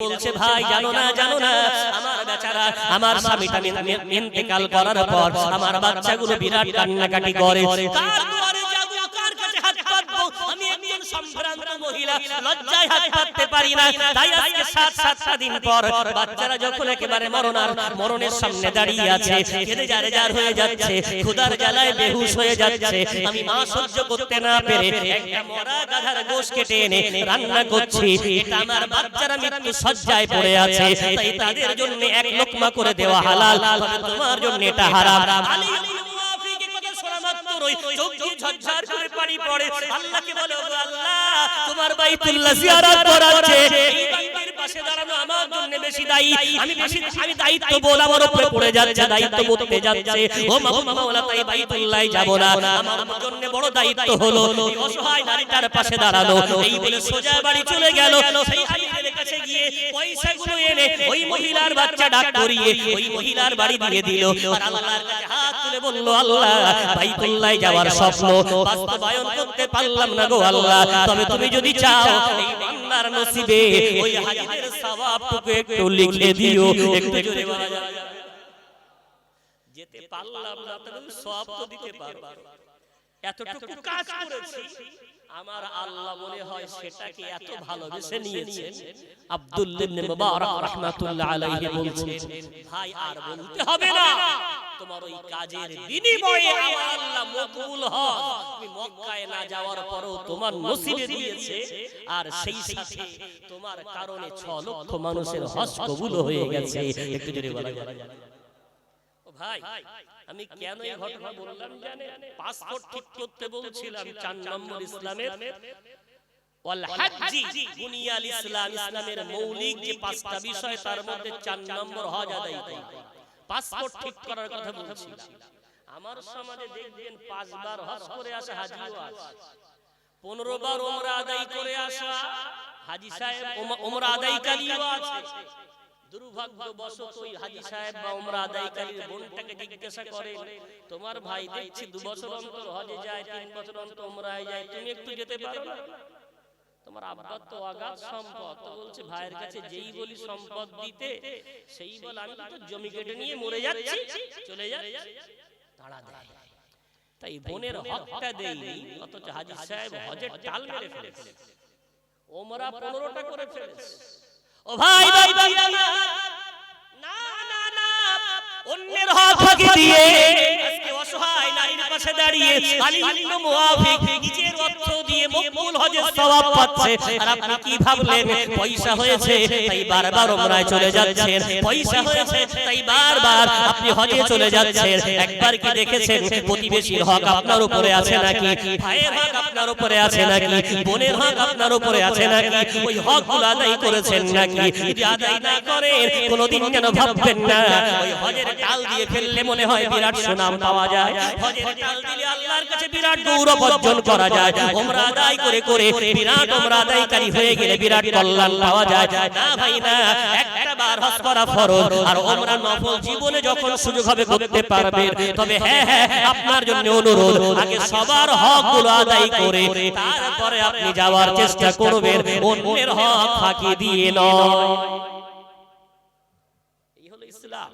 বলছে, ভাই, জানো না জানো না, আমার বেচারা, আমার স্বামীটা ইন্তেকাল করার পর আমার বাচ্চাগুলো বিরাট কান্নাকাটি করে। কার লজ্জায় হাত পাততে পারি না। তাই আজকে সাত, সাতটা দিন পর বাচ্চারা যখন একেবারে মরণার মরণের সামনে দাঁড়িয়ে আছে, কেঁদে যারে যার হয়ে যাচ্ছে, ক্ষুধার জ্বালায় বেহুশ হয়ে যাচ্ছে, আমি মা সহ্য করতে না পেরে একটা মরা গাধার গোশ কেটে এনে রান্না করছি। এটা আমার বাচ্চারা মৃত্যু সজ্জায় পড়ে আছে, তাই তাদের জন্য এক লোকমা করে দেওয়া হালাল তোমার জন্য এটা হারাম। আলী মাত্রই চোখ ঝরঝর করে পানি পড়ে। আল্লাহকে বলে, ওগো আল্লাহ, তোমার বাইতুল্লাহ জিয়ারত এনে ওই মহিলার বাচ্চা ডাক করিয়ে ওই মহিলার বাড়ি দিয়ে দিল। তুলে বলল, আল্লাহ, বাইতুল্লাহ যাওয়ার স্বপ্ন বাস্তবায়ন করতে পারলাম না গো আল্লাহ। তবে তুমি যদি চাও, এই বান্দার নসিবে ওই হাজিদের সওয়াবটুকু একটু লিখে দিও। একটু জোরে বলা যাবে যেতে পারলাম না, তবে সব তো দিতে পারব। এতটুকু কাজ করেছি আমার আল্লাহ মনে হয় সেটাকে এত ভালোবেসে নিয়েছেন। আব্দুল্লাহ ইবনে মুবারক রাহমাতুল্লাহ আলাইহি বলছেন ভাই আর বলতে হবে না। তোমার ওই কাজের বিনিময়ে আমার আল্লাহ মকবুল হক তুমি মক্কায় না যাওয়ার পরও তোমার নসিবে দিয়েছে। আর সেই সাথে তোমার কারণে 6 লক্ষ মানুষের হজ কবুল হয়ে গেছে। একটু জোরে বলা যায়। ভাই আমি কেন এই ঘটনা বললাম জানে পাসপোর্ট ঠিক করতে বলছিলাম চার নম্বর ইসলামের। মৌলিক যে পাঁচটা বিষয় তার মধ্যে চার নম্বর হজ আদায় পাসপোর্ট ঠিক করার কথা বলছিলাম। আমার সমাজে দেখবেন পাঁচবার হজ করে আসা হাজিও আছে। পনেরো বার ওমরা আদায় করে আসা হাজি সাহেব ওমরা আদায়কারীও আছে। দুর্ভাগ্যবশত ওই হাজি সাহেব বা ওমরা আদায়কারীর বোনটাকে জিজ্ঞাসা করে তোমার ভাই দেখছি দু বছর অন্তর হজে যায় তিন বছর অন্তর ওমরায় যায় তুমি একটু যেতে পারো না? তোমার আব্বার তো অগাধ সম্পদ তো বলছে ভাইয়ের কাছে যেই বলি সম্পদ দিতে সেই বলে আমি তো জমি কেটে নিয়ে মরে যাচ্ছি। চলে যাচ্ছি তাড়া দেয় তাই বোনের হকটা দেয়নি অথচ হাজি সাহেব হজের টাল মেরে ফেলেছে। ওমরা পনেরোটা করে ফেলেছে ও ভাই ভাই ভাই না না না অন্যের হক দিয়ে অসহায় নারীর পাশে দাঁড়িয়ে মুআফিক নিজের অর্থ দিয়ে মকবুল হজের সওয়াব পাচ্ছে। আর আপনি কি ভাবলেন পয়সা হয়েছে তাই বারবার ওমরায় চলে যাচ্ছেন। পয়সা হয়েছে তাই বারবার আপনি হজে চলে যাচ্ছেন। একবার কি দেখেছেন প্রতিবেশীর হক আপনার উপরে আছে নাকি? ভাইয়ের হক আপনার উপরে আছে নাকি? বোনের হক আপনার উপরে আছে নাকি? ওই হকগুলো আদায় করেছেন নাকি? যদি আদায় না করেন কোনোদিন যেন ভাববেন না ওই হজের দিয়ে ফেললে মনে হয় বিরাট সুনাম পাওয়া যায় হজের টাল দিলে আল্লাহর কাছে বিরাট গৌরব অর্জন করা যায়। ওমরা আদায় করে করে বিরাট ওমরা আদায়কারী হয়ে গেলে বিরাট কল্যাণ পাওয়া যায়। না ভাই না একটা বার হজ করা ফরজ। আর ওমরা নফল জীবনে যখন সুযোগ হবে করতে পারবেন তবে হ্যাঁ হ্যাঁ আপনার জন্য অনুরোধ আগে সবার হকগুলো আদায় করে তারপরে আপনি যাওয়ার চেষ্টা করবেন। অন্যের হক ফাঁকি দিয়ে নয়। এই হলো ইসলাম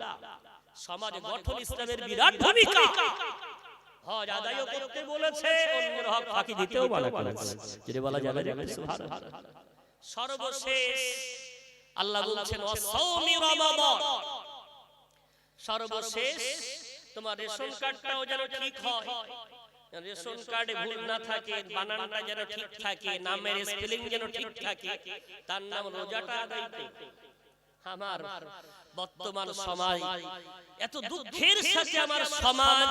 সমাজ গঠন ইসলামের বিরাট ভূমিকা। হজ করতে বলেছে অন্যের হক ফাঁকি দিতেও করেছে যদি বলা যাবে সুবহানাল্লাহ। সর্বশেষ আল্লাহ বলছেন অসৌমি রমাদান। সর্বশেষ তোমার রেশন কার্ডটাও যেন ঠিক হয়। রেশন কার্ডে ভুল না থাকে বানানটা যেন ঠিক থাকে নামের স্পেলিং যেন ঠিক থাকে তার নাম রোজাটা আদায় আমার বর্তমান সমাজ এত দুঃখের সাথে আমার সমাজ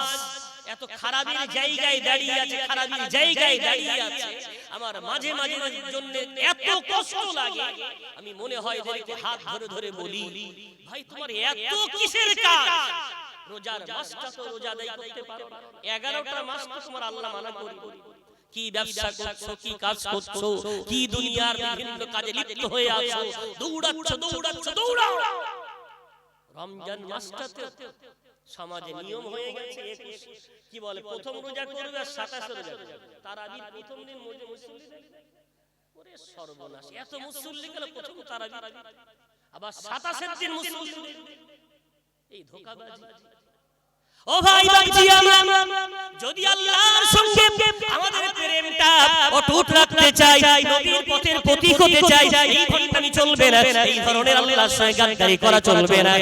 এত খারাপের জায়গায় দাঁড়িয়ে আছে খারাপের জায়গায় দাঁড়িয়ে আছে। আমার মাঝে মাঝে জন্য এত কষ্ট লাগে। আমি মনে হয় এদেরকে হাত ধরে ধরে বলি ভাই তোমার এত কিসের কাজ? রোজার মাসটা তো রোজা আদায় করতে পারো। এগারোটা মাস তো তোমার আল্লাহ মানা করি। কি ব্যবসা করছ কি কাজ করছ কি দুনিয়ার বিভিন্ন কাজে লিপ্ত হয়ে আছো? দৌড়াচ্ছ দৌড়াচ্ছ দৌড়াও রমজান মাসটাতে সমাজে নিয়ম হয়ে গেছে একুশ। কি বলে? প্রথম রোজা করবে আর সাতাশ রোজা করবে তার আগে প্রথম দিন মুসল্লি ওরে সর্বনাশ। এত মুসল্লি গেল প্রথম তারাবি। আবার সাতাশের দিন মুসল্লি। এই ধোকাবাজি। ও ভাই বাবজি আমার। যদি আল্লাহর সঙ্গে আমাদের প্রেমটা অটুট রাখতে চাই নবীর প্রতীক হতে চাই এই চলবে না। এই ধরনের আল্লাহর সঙ্গে গাদ্দারি করা চলবে না।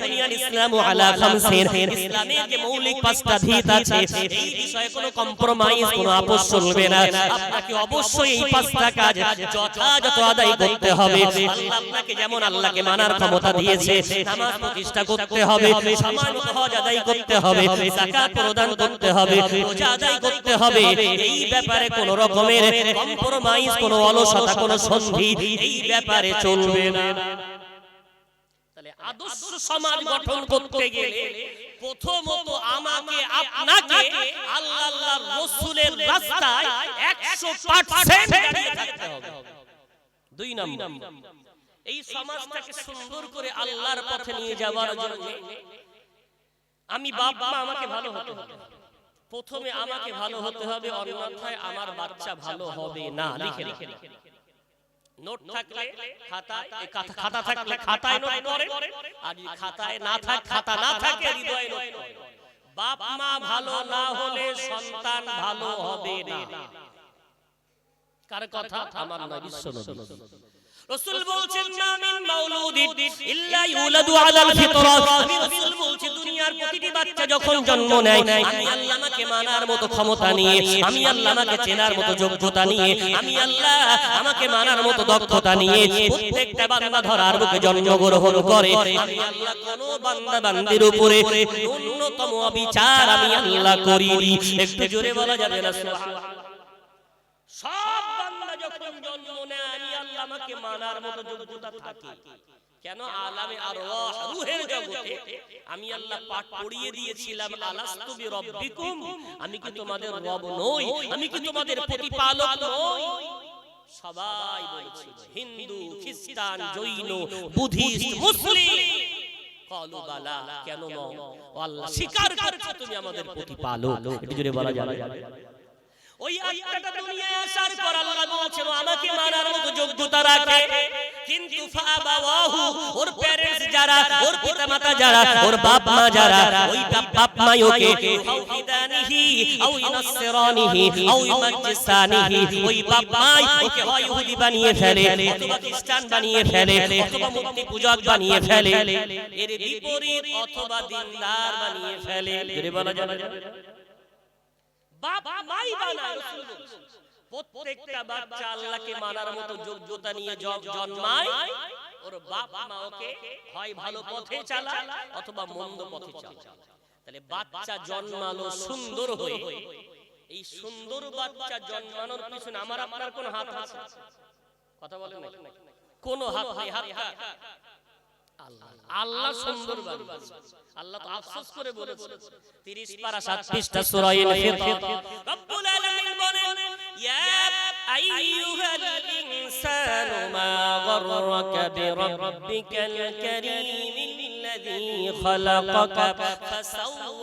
তাই ইসলাম আলা খামসিন। ইসলামের যে মৌলিক পাঁচটা ভিত আছে এই বিষয়ে কোনো কম্প্রোমাইজ কোনো আপোষ চলবে না। আপনাকে অবশ্যই এই পাঁচটা কাজ যথাযথ আদায় করতে হবে। আল্লাহ আপনাকে যেমন আল্লাহকে মানার ক্ষমতা দিয়েছে নামাজ প্রতিষ্ঠা করতে হবে। মতো হজ আদায় করতে হবে। যাকাত প্রদান করতে হবে। রোজা আদায় করতে হবে। এই ব্যাপারে কোন রকমের কম্প্রোমাইজ কোন অলসতা কোন সন্ধি এই ব্যাপারে চলবে না। তাহলে আদর্শ সমাজ গঠন করতে গেলে আল্লাহর রাসূলের রাস্তায় 100% দাঁড়িয়ে থাকতে হবে। দুই নম্বর, এই সমাজটাকে সুন্দর করে আল্লাহর পথে নিয়ে যাওয়ার জন্য আমি মা আমাকে ভালো হতে হবে। প্রথমে আমাকে ভালো হতে হবে, অন্যথায় আমার বাচ্চা ভালো হবে না, লিখে লিখে নোট থাকলে খাতায় খাতা- খাতা থাকলে খাতায় নোট করে আর খাতায় না থাক খাতা না থাকে হৃদয়ে নোট বাপ মা ভালো না হলে সন্তান ভালো হবে না। কার কথা? আমার নবী বিশ্বনবী রাসূল বলছেন মিন মাউলুদিন ইল্লা ইউলাদু আলাল ফিতরা আমি রাসূল বলছি দুনিয়ার প্রতিটি বাচ্চা যখন জন্ম নেয় আমি আল্লাহ আমাকে মানার মতো ক্ষমতা নিয়ে আমি আল্লাহ আমাকে চেনার মতো যোগ্যতা নিয়ে আমি আল্লাহ আমাকে মানার মতো দক্ষতা নিয়ে প্রত্যেকটা বান্দা ধরার বুকে জন্মগ্রহণ করে আমি আল্লাহ কোন বান্দা বান্দির উপরে ন্যূনতম বিচার আমি আল্লাহ করিনি। একটু জোরে বলা যাবে না সুবহানাল্লাহ সব বান্দা যখন জন্ম নেয় আমি আমাকে মানার মতো যোগ্যতা থাকে। কেন? আলামে আর রুহের জগতে আমি আল্লাহ পাঠ পড়িয়ে দিয়েছিলাম আলাস্তু বি রব্বিকুম আমি কি তোমাদের রব নই? আমি কি তোমাদের প্রতিপালক নই? সবাই বলেছিল হিন্দু খ্রিস্টান জৈন বুদ্ধিস্ট মুসলিম কলু বালা কেন আল্লাহ স্বীকার করছ তুমি আমাদের প্রতিপালক। একটু জোরে বলা যাবে। ওই আত্মাটা দুনিয়ায় আসার পর আল্লাহ বলছেন ও আমাকে মানার মতো যোগ্যতা রাখে। কিন্তু ফাবাওয়াহু ওর প্যারেন্টস যারা ওর পিতামাতা যারা ওর বাপ মা যারা ওই বাপ- বাপ মা ওকে হাউদানিহি আও ইনাসরানিহি আও ইমাজ্জিসানিহি ওই বাপ মা ওকে হয় ইহুদি বানিয়ে ফেলে অথবা খ্রিস্টান বানিয়ে ফেলে অথবা মূর্তি পূজক বানিয়ে ফেলে এর বিপরীত অথবা দিনদার বানিয়ে ফেলে। যদি বলা যাবে বাপ মাই বানায় রাসূল। প্রত্যেকটা বাচ্চা আল্লাহকে মানার মতো যোগ্যতা নিয়ে জন্মায়। ওর বাপ মা ওকে হয় ভালো পথে চালায় অথবা মন্দ পথে চালায়। তাহলে বাচ্চা জন্মালো সুন্দর হয়ে। এই সুন্দর বাচ্চা জন্মানোর পিছনে আমার আপনার কোন হাত আছে? কথা বলেন কোন হাত নেই হাত? আল্লাহ আল্লাহ সুন্দর বানিয়েছে আল্লাহ তো আফসোস করে বলেছে 30 পারা 7 পৃষ্ঠা সূরা ইনফিতার রব্বুল আলামিন বলেন ইয়া আইয়ুহাল ইনসানু মা গররাকা বিরাব্বিকাল কারীম الذي خلقك فسوى